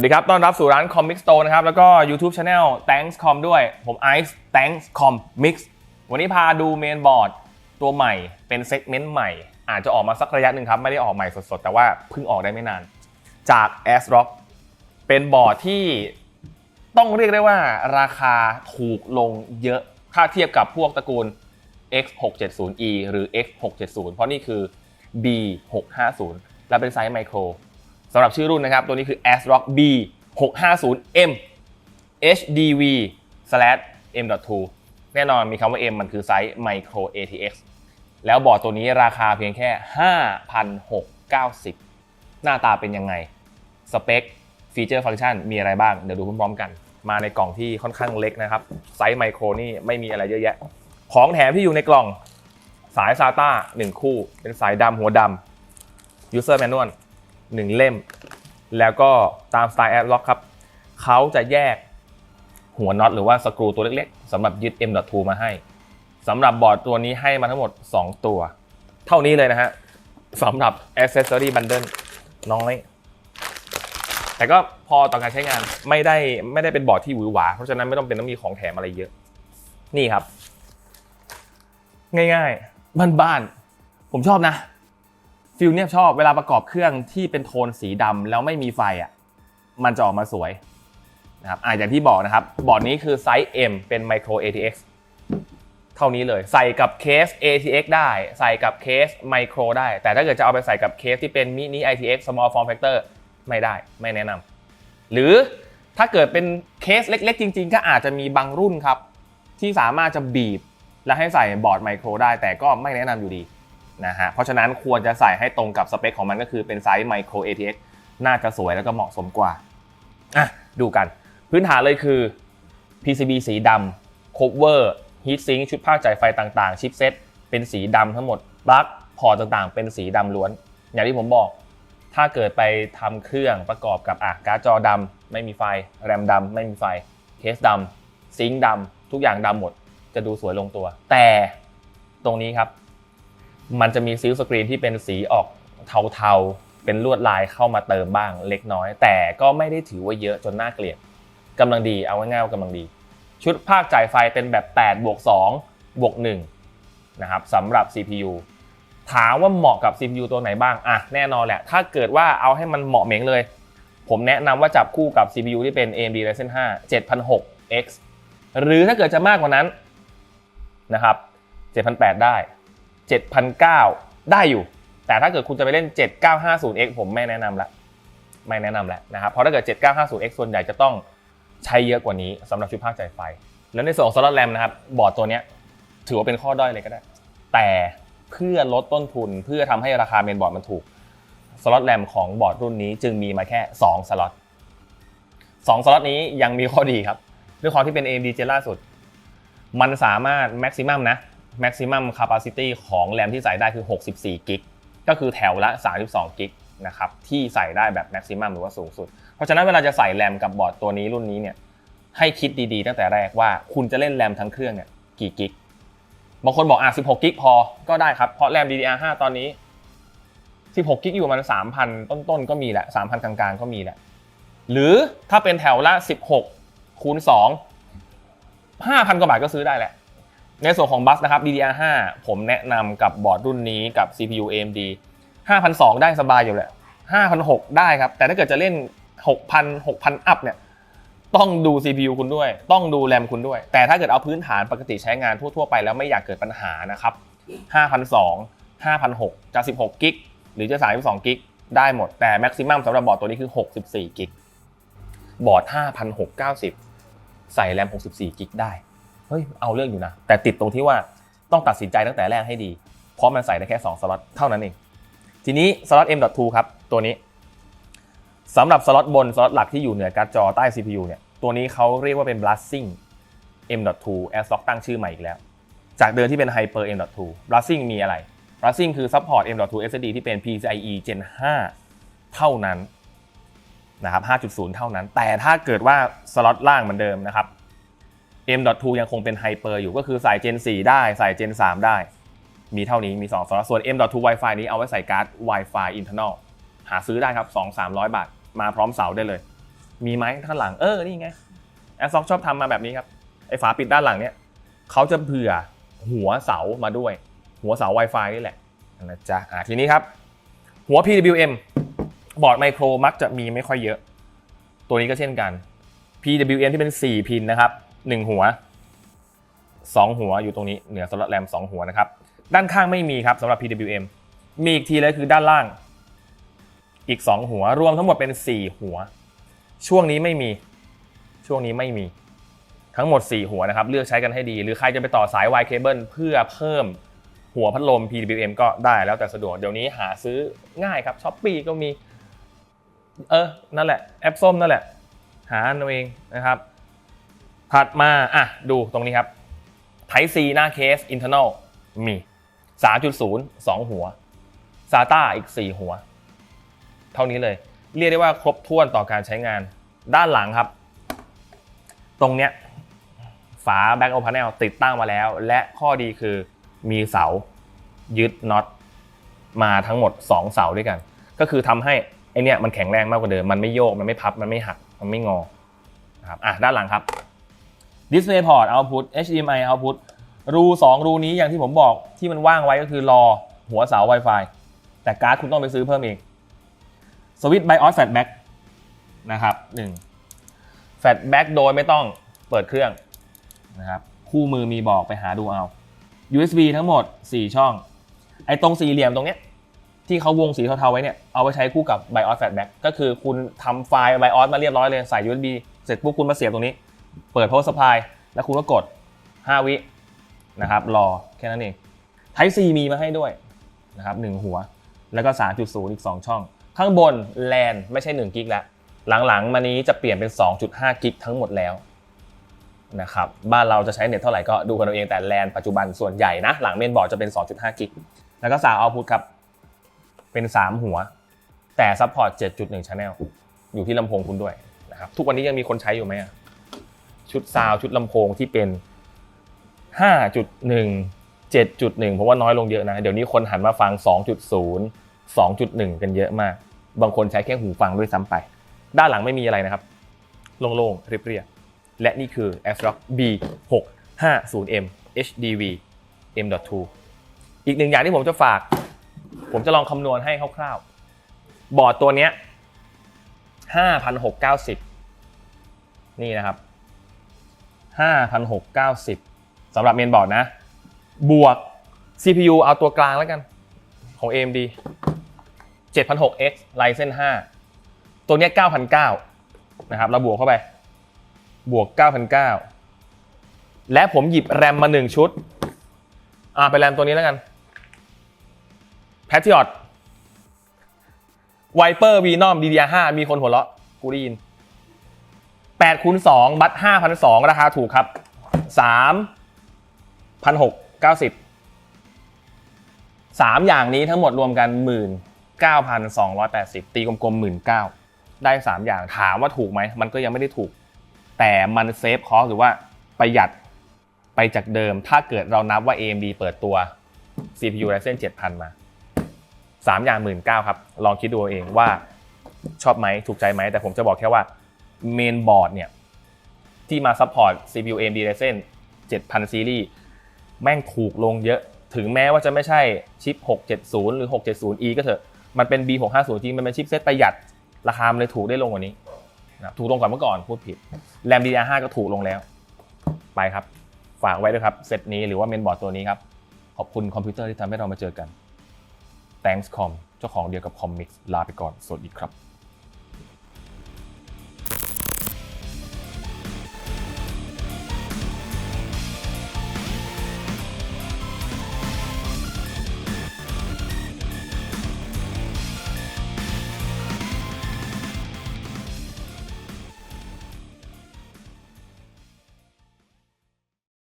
วัสดีครับ ต้อนรับสู่ร้าน Comic Store นะครับ แล้วก็ YouTube Channel Thanks Com ด้วย ผม Ice Thanks Com Mix วันนี้พาดูเมนบอร์ดตัวใหม่ เป็นเซกเมนต์ใหม่ อาจจะออกมาสักระยะหนึ่งครับ ไม่ได้ออกใหม่สดๆ แต่ว่าเพิ่งออกได้ไม่นาน จาก a s r o c k เป็นบอร์ดที่ต้องเรียกได้ว่าราคาถูกลงเยอะ ถ้าเทียบกับพวกตระกูล X670E หรือ X670 เพราะนี่คือ B650 และเป็นไซส์ไมโคร สำหรับชื่อรุ่นนะครับ ตัวนี้คือ ASRock B 650 M HDV M.2 แน่นอนมีคำว่า M มันคือไซส์ Micro ATX แล้วบอร์ดตัวนี้ราคาเพียงแค่ 5,690 หน้าตาเป็นยังไง สเปค ฟีเจอร์ฟังก์ชัน มีอะไรบ้าง เดี๋ยวดูพร้อมๆกัน มาในกล่องที่ค่อนข้างเล็กนะครับ ไซส์ไมโครนี่ไม่มีอะไรเยอะแยะ ของแถมที่อยู่ในกล่อง สาย SATA 1 คู่ เป็นสายดำหัวดำ User Manual หนึ่งเล่ม แล้วก็ตามสไตล์แอดล็อกครับเขาจะแยกหัวน็อตหรือว่าสกรูตัวเล็กๆสำหรับยึด M.2 มาให้สำหรับบอร์ดตัวนี้ให้มาทั้งหมด 2 ตัว เท่านี้เลยนะฮะสำหรับ Accessory Bundle น้อย แต่ก็พอต่อการใช้งานไม่ได้ไม่ได้เป็นบอร์ดที่หวือหวา เพราะฉะนั้นไม่ต้องเป็นต้องมีของแถมอะไรเยอะ นี่ครับ ง่ายๆ บ้านๆผมชอบนะ ฟิลเนี่ยชอบเวลาประกอบเครื่องที่เป็นโทนสีดำแล้วไม่มีไฟอะมันจะออกมาสวยนะครับอ่าอย่างที่บอกนะครับ บอร์ดนี้คือไซส์ M เป็น Micro ATX เท่านี้เลยใส่กับเคส ATX ได้ ใส่กับเคส Micro ได้ แต่ถ้าเกิดจะเอาไปใส่กับเคสที่เป็น Mini ITX Small Form Factor ไม่ได้ไม่แนะนำหรือถ้าเกิดเป็นเคสเล็ก ๆ จริง ๆ ก็อาจจะมีบางรุ่นครับ ที่สามารถจะบีบ และให้ใส่บอร์ดไมโครได้แต่ก็ไม่แนะนำอยู่ดี นะฮะเพราะฉะนั้นควรจะใส่ให้ตรงกับสเปคของมันก็คือเป็นไซส์ Micro ATX น่าจะสวยแล้วก็เหมาะสมกว่าอะดูกัน พื้นฐานเลยคือ PCB สีดำ cover heatsink ชุดภาจ่ายไฟต่างๆ ชิปเซ็ตเป็นสีดำทั้งหมดปลั๊กพอร์ตต่างๆ เป็นสีดำล้วน อย่างที่ผมบอก ถ้าเกิดไปทำเครื่องประกอบกับอะการ์ดจอดำไม่มีไฟ แรมดำไม่มีไฟ เคสดำซิงค์ดำทุกอย่างดำหมด จะดูสวยลงตัว แต่ตรงนี้ครับ มันจะมีซิลสกรีนที่เป็นสีออกเทาๆ เป็นลวดลายเข้ามาเติมบ้างเล็กน้อย แต่ก็ไม่ได้ถือว่าเยอะจนน่าเกลียดกำลังดีเอาง่ายๆว่ากำลังดี ชุดภาคจ่ายไฟเป็นแบบ 8 บวก 2 บวก 1 นะครับสำหรับ CPU ถามว่าเหมาะกับ CPU ตัวไหนบ้าง อะ แน่นอนแหละ ถ้าเกิดว่าเอาให้มันเหมาะเหม็งเลย ผมแนะนำว่าจับคู่กับ CPU ที่เป็น AMD Ryzen 5 7006X หรือถ้าเกิดจะมากกว่านั้นนะครับ 7,800 ได้ 7,900 ได้อยู่ แต่ถ้าเกิดคุณจะไปเล่น 7950X ผมไม่แนะนำละไม่แนะนำแล้วนะครับเพราะถ้าเกิด 7950X ส่วนใหญ่จะต้องใช้เยอะกว่านี้สำหรับชุดภาคจ่ายไฟ แล้วในส่วนของสล็อตแรมนะครับบอร์ดตัวนี้ถือว่าเป็นข้อด้อยเลยก็ได้ แต่เพื่อลดต้นทุนเพื่อทำให้ราคาเมนบอร์ดมันถูกสล็อตแรมของบอร์ดรุ่นนี้จึงมีมาแค่ 2 สล็อต2สล็อตนี้ยังมีข้อดีครับ ด้วยความที่เป็น AMD เจล่าสุด มันสามารถ maximum นะ maximum capacity ของแรมที่ใส่ได้คือ 64กิกก็คือแถวละ 32กิกนะครับที่ใส่ได้แบบ maximum หรือว่าสูงสุด เพราะฉะนั้นเวลาจะใส่แรมกับบอร์ดตัวนี้รุ่นนี้เนี่ยให้คิดดีๆ ตั้งแต่แรกว่าคุณจะเล่นแรมทั้งเครื่องเนี่ยกี่กิกบางคนบอกอะ16กิกพอก็ได้ครับเพราะแรม DDR5 ตอนนี้ 16กิกอยู่ประมัน3,000 ต้นๆก็มีแหละ3,000 กลางๆ ก็มีแหละหรือถ้าเป็นแถวละ 16คูณ2 5,000 กว่าบาทก็ซื้อได้แหละ ในส่วนของบัสนะครับ DDR5 ผมแนะนำกับบอร์ดรุ่นนี้กับ CPU AMD 5,200ได้สบายอยู่แหละ5,600ได้ครับ แต่ถ้าเกิดจะเล่น 6,000 6,000 อัพเนี่ย ต้องดู CPU คุณด้วย ต้องดูแรมคุณด้วย แต่ถ้าเกิดเอาพื้นฐานปกติใช้งานทั่ว ๆ ไปแล้วไม่อยากเกิดปัญหานะครับ5,200 5,600จะ16กิกหรือจะ32กิกได้หมด แต่แม็กซิมัมสำหรับบอร์ดตัวนี้คือ 64กิกบอร์ด 5,690 ใส่แรม64กิกได้ เฮ้ยเอาเรื่องอยู่นะ แต่ติดตรงที่ว่าต้องตัดสินใจตั้งแต่แรกให้ดี เพราะมันใส่ได้แค่ 2 สล็อตเท่านั้นเอง ทีนี้สล็อต M.2 ครับ ตัวนี้สำหรับสล็อตบนสล็อตหลักที่อยู่เหนือการ์ดจอใต้ CPU เนี่ยตัวนี้เขาเรียกว่าเป็น Blushing M.2 AirSock ตั้งชื่อใหม่อีกแล้ว จากเดิมที่เป็น Hyper M.2 Blushing มีอะไร Blushing คือ Support M.2 SSD ที่เป็น PCIe Gen 5 เท่านั้นนะครับ 5.0 เท่านั้น แต่ถ้าเกิดว่าสล็อตล่างเหมือนเดิมนะครับ M.2 ยังคงเป็น Hyper อยู่ก็คือใส่ Gen 4 ได้ใส่ Gen 3 ได้ มีเท่านี้มี2สล็อตส่วน M.2 Wi-Fi นี้เอาไว้ใส่การ์ด Wi-Fi internal หาซื้อได้ครับ 2-300 บาท มาพร้อมเสาได้เลย มีไหมข้างหลังเออ นี่ไงแอสซ็อกชอบทำมาแบบนี้ครับ ไอ้ฝาปิดด้านหลังเนี่ยเขาจะเผื่อหัวเสามาด้วย หัวเสา Wi-Fi นี่แหละนะจ๊ะอะทีนี้ครับ หัว PWM บอร์ดไมโครมักจะมีไม่ค่อยเยอะ ตัวนี้ก็เช่นกัน PWM ที่เป็น 4 พินนะครับ 1หัว2หัวอยู่ตรงนี้เหนือสล็อตแรม2หัวนะครับ ด้านข้างไม่มีครับสำหรับ PWM มีอีกทีเลยคือด้านล่าง อีก 2 หัวรวมทั้งหมดเป็น 4 หัว ช่วงนี้ไม่มี ช่วงนี้ไม่มี ทั้งหมด 4 หัวนะครับ เลือกใช้กันให้ดี หรือใครจะไปต่อสาย Y cable เพื่อเพิ่มหัวพัดลม PWM ก็ได้แล้วแต่สะดวก เดี๋ยวนี้หาซื้อง่ายครับช้อปปีก็มี เออ นั่นแหละ แอปส้มนั่นแหละ หาเอาเองนะครับ ถัดมาอะดูตรงนี้ครับ Type C หน้าเคส internal มี 3.0 2 หัว SATA อีก 4 หัว เท่านี้เลย เรียกได้ว่าครบถ้วนต่อการใช้งาน ด้านหลังครับ ตรงเนี้ยฝา back o panel ติดตั้งมาแล้ว และข้อดีคือมีเสายึดน็อตมาทั้งหมด 2 เสาด้วยกัน ก็คือทำให้ไอเนี้ยมันแข็งแรงมากกว่าเดิม มันไม่โยก มันไม่พับ มันไม่หัก มันไม่งอนะครับอะด้านหลังครับ Display port output HDMI output รู2รูนี้อย่างที่ผมบอกที่มันว่างไว้ก็คือรอหัวเสา Wi-Fi แต่การ์ดคุณต้องไปซื้อเพิ่มเองสวิตช์ BIOS Fatback นะครับ1 Fatback โดยไม่ต้องเปิดเครื่องนะครับคู่มือมีบอกไปหาดูเอา USB ทั้งหมด 4 ช่อง ไอ้ตรงสี่เหลี่ยมตรงเนี้ยที่เขาวงสีเทาๆไว้เนี่ย เอาไปใช้คู่กับ BIOS Fatback ก็คือคุณทำไฟล์ BIOS มาเรียบร้อยเลยใส่ USB เสร็จปุ๊บคุณมาเสียบตรงนี้ เปิด power supply แล้วคุณก็กด 5 วินะครับ รอแค่นั้นเอง Type C มีมาให้ด้วยนะครับ1หัว แล้วก็ 3.0 อีก 2 ช่อง ข้างบน LAN ไม่ใช่ 1 กิกแล้ว หลังๆ มานี้จะเปลี่ยนเป็น 2.5 กิกทั้งหมดแล้วนะครับ บ้านเราจะใช้เน็ตเท่าไหร่ก็ดูกันเอาเองแต่ LAN ปัจจุบันส่วนใหญ่นะ หลังเมนบอร์ดจะเป็น 2.5 กิก แล้วก็สาวเอาพุทครับ เป็น 3 หัว แต่ซัพพอร์ต 7.1 channel อยู่ที่ลำโพงคุณด้วยนะครับ ทุกวันนี้ยังมีคนใช้อยู่ไหมอะ ชุดซาวด์ชุดลำโพงที่เป็น 5.1 7.1ผมว่าน้อยลงเยอะนะ เดี๋ยวนี้คนหันมาฟัง 2.0 2.1 กันเยอะมาก บางคนใช้แค่หูฟังด้วยซ้ำไป ด้านหลังไม่มีอะไรนะครับ โล่งๆเรียบๆและนี่คือ ASRock B650M HDV M.2 อีกหนึ่งอย่างที่ผมจะฝาก ผมจะลองคำนวณให้คร่าวๆ บอร์ดตัวเนี้ย5,690 นี่นะครับ 5,690สำหรับเมนบอร์ดนะ บวก CPU เอาตัวกลางแล้วกัน ของ AMD 7,600X Ryzen 5 ตัวนี้9,900นะครับ เราบวกเข้าไป บวก 9,900 และผมหยิบแรมมา 1 ชุด อ่าไปแรมตัวนี้แล้วกัน Patriot Viper Venom DDR5 มีคนหัวเราะ กูได้ยิน 8คูณ2บัตร5,200 ราคาถูกครับ 3 1,690สามอย่างนี้ทั้งหมดรวมกัน 19,280 ตีกลมๆ 19,000 ได้ 3 อย่างถามว่าถูกไหม มันก็ยังไม่ได้ถูก แต่มันเซฟคอสหรือว่าประหยัดไปจากเดิม ถ้าเกิดเรานับว่า AMD เปิดตัว CPU Ryzen 7000 มา 3 อย่าง 19,000 ครับ ลองคิดดูเองว่าชอบไหมถูกใจไหม แต่ผมจะบอกแค่ว่า เมนบอร์ดเนี่ย ที่มาซัพพอร์ต CPU AMD Ryzen 7000 ซีรีส์แม่งถูกลงเยอะ ถึงแม้ว่าจะไม่ใช่ชิป 670 หรือ 670e ก็เถอะ มันเป็น B650 จริง มันเป็นชิปเซตประหยัด ราคามันเลยถูกได้ลงกว่านี้นะถูกลงกว่าเมื่อก่อนพูดผิดแรม DDR5 ก็ถูกลงแล้ว ไปครับ ฝากไว้ด้วยครับ เซตนี้หรือว่าเมนบอร์ดตัวนี้ครับ ขอบคุณคอมพิวเตอร์ที่ทำให้เรามาเจอกัน Thanks Com เจ้าของเดียวกับ Commix ลาไปก่อน สวัสดีครับ